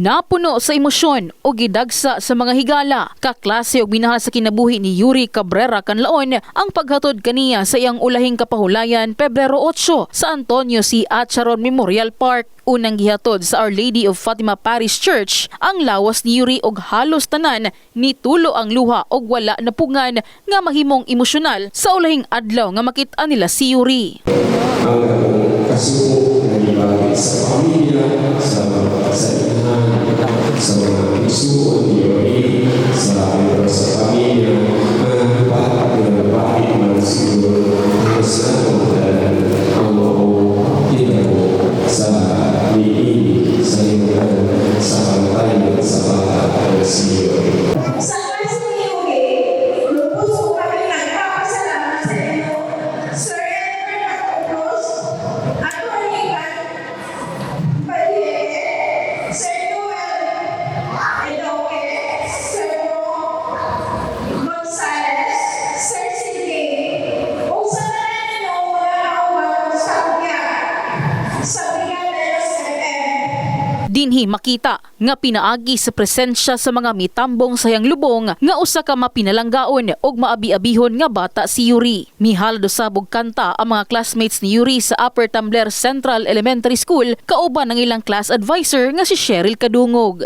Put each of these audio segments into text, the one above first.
Napuno sa emosyon o gidagsa sa mga higala. Kaklase og minahal sa kinabuhi ni Yuri Cabrera Canlaon ang paghatod kaniya sa iyang ulahing kapahulayan Pebrero 8 sa Antonio C. Acharon Memorial Park. Unang gihatod sa Our Lady of Fatima Parish Church ang lawas ni Yuri og halos tanan ni tulo ang luha og wala na pungan nga mahimong emosyonal sa ulahing adlaw nga makit-an nila si Yuri. ang kasuko na ibagi sa pamilya, sa mga pisuon ni Dinhi makita nga pinaagi sa presensya sa mga mitambong sayang lubong nga usa ka mapinalanggaon og maabi-abihon nga bata si Yuri. Mihal do sabog kanta ang mga classmates ni Yuri sa Upper Tumbler Central Elementary School kauban ng ilang class advisor nga si Cheryl Kadungog.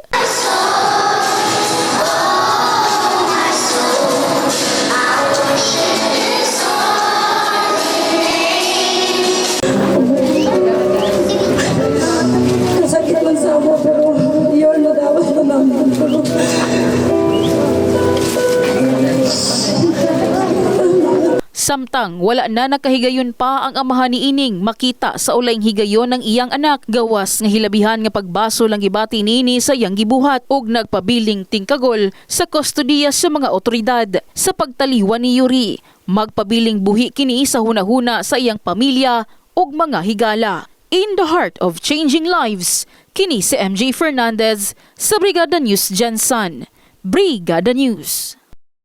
Samtang wala na nakahigayon pa ang amahan ni Ining makita sa ulayng higayon ng iyang anak gawas nga hilabihan nga pagbaso lang gibati niini sa iyang gibuhat ug nagpabiling tingkagol sa kustodiya sa mga otoridad sa pagtaliwan ni Yuri. Magpabiling buhi kini sa hunahuna sa iyang pamilya ug mga higala. In the heart of changing lives, kini si MJ Fernandez sa Brigada News Jensen. Brigada News.